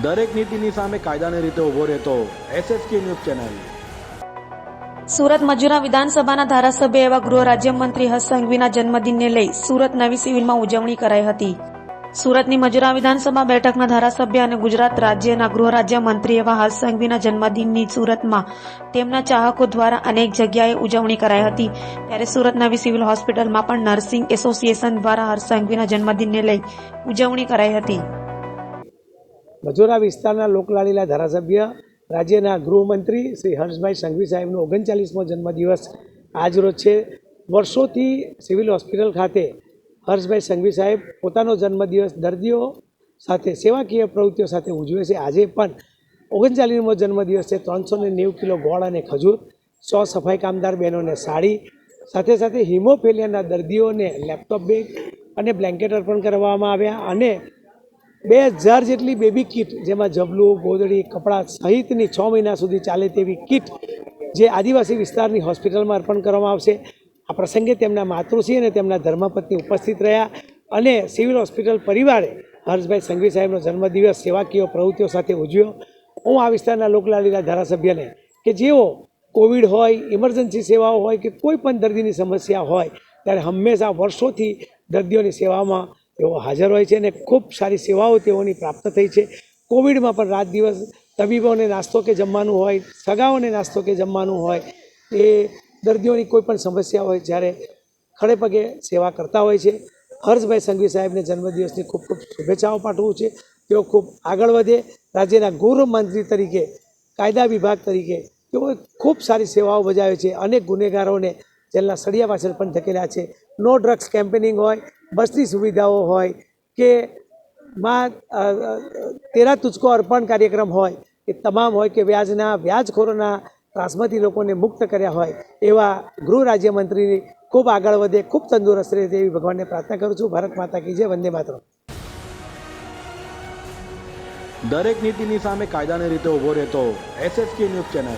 દરેક નીતિની સામે કાયદાની રીતે ઊભો રહેતો SSK news channel. Surat Majura વિધાનસભાના ધારાસભ્ય એવા ગૃહ રાજ્યમંત્રી હર્ષ સંઘવીના જન્મદિનને લઈ સુરત નવી સિવિલમાં ઉજવણી કરાઈ હતી. સુરતની મજૂરા વિધાનસભા બેઠકના ધારાસભ્ય અને ગુજરાત રાજ્યના ગૃહ રાજ્યમંત્રી એવા હર્ષ સંઘવીના જન્મદિનની સુરતમાં તેમના ચાહકો દ્વારા અનેક જગ્યાએ ઉજવણી કરાઈ હતી. ત્યારે સુરત નવી સિવિલ હોસ્પિટલમાં પણ નર્સિંગ એસોસિએશન દ્વારા હર્ષ સંઘવીના જન્મદિનને લઈ ઉજવણી કરાઈ હતી. મજોરા વિસ્તારના લોકલાડીલા ધારાસભ્ય, રાજ્યના ગૃહમંત્રી શ્રી હર્ષભાઈ સંઘવી સાહેબનો ઓગણચાલીસમો જન્મદિવસ આજરોજ છે. વર્ષોથી સિવિલ હોસ્પિટલ ખાતે હર્ષભાઈ સંઘવી સાહેબ પોતાનો જન્મદિવસ દર્દીઓ સાથે, સેવાકીય પ્રવૃત્તિઓ સાથે ઉજવે છે. આજે પણ ઓગણચાલીસમો જન્મદિવસ છે. ત્રણસો ને નેવું કિલો ગોળ અને ખજૂર, સો સફાઈ કામદાર બહેનોને સાડી, સાથે સાથે હિમોફેલિયાના દર્દીઓને લેપટોપ બેગ અને બ્લેન્કેટ અર્પણ કરવામાં આવ્યા અને બે હજાર જેટલી બેબી કીટ જેમાં જબલું, ગોદડી, કપડાં સહિતની છ મહિના સુધી ચાલે તેવી કીટ જે આદિવાસી વિસ્તારની હોસ્પિટલમાં અર્પણ કરવામાં આવશે. આ પ્રસંગે તેમના માતૃશ્રી અને તેમના ધર્મપત્ની ઉપસ્થિત રહ્યા અને સિવિલ હોસ્પિટલ પરિવારે હર્ષભાઈ સંઘવી સાહેબનો જન્મદિવસ, સેવાકીય પ્રવૃત્તિઓ સાથે ઉજવ્યો. હું આ વિસ્તારના લોકલાલીના ધારાસભ્યને કે જેઓ કોવિડ હોય, ઇમરજન્સી સેવાઓ હોય કે કોઈ પણ દર્દીની સમસ્યા હોય, ત્યારે હંમેશા વર્ષોથી દર્દીઓની સેવામાં તેઓ હાજર હોય છે અને ખૂબ સારી સેવાઓ તેઓની પ્રાપ્ત થઈ છે. કોવિડમાં પણ રાત દિવસ તબીબોને નાસ્તો કે જમવાનું હોય, સગાઓને નાસ્તો કે જમવાનું હોય, એ દર્દીઓની કોઈ પણ સમસ્યા હોય જ્યારે ખડે પગે સેવા કરતા હોય છે. હર્ષભાઈ સંઘવી સાહેબને જન્મદિવસની ખૂબ ખૂબ શુભેચ્છાઓ પાઠવું છે. તેઓ ખૂબ આગળ વધે. રાજ્યના ગૃહમંત્રી તરીકે, કાયદા વિભાગ તરીકે તેઓએ ખૂબ સારી સેવાઓ બજાવે છે. અનેક ગુનેગારોને જેલના સળિયા પાછળ પણ ધકેલ્યા છે. નો ડ્રગ્સ કેમ્પેનિંગ હોય બસની સુવિધાઓ હોય કે માં તેરા તુચકો અર્પણ કાર્યક્રમ હોય, એ તમામ હોય કે વ્યાજના, વ્યાજખોરોના ત્રાસમાંથી લોકોને મુક્ત કર્યા હોય, એવા ગૃહ રાજ્યમંત્રી ખૂબ આગળ વધે, ખૂબ તંદુરસ્ત રહે તેવી ભગવાનને પ્રાર્થના કરું છું. ભારત માતા કી જય, વંદે માતરમ. દરેક નીતિની સામે કાયદાની રીતે ઊભો રહેતો એસએસકે ન્યૂઝ ચેનલ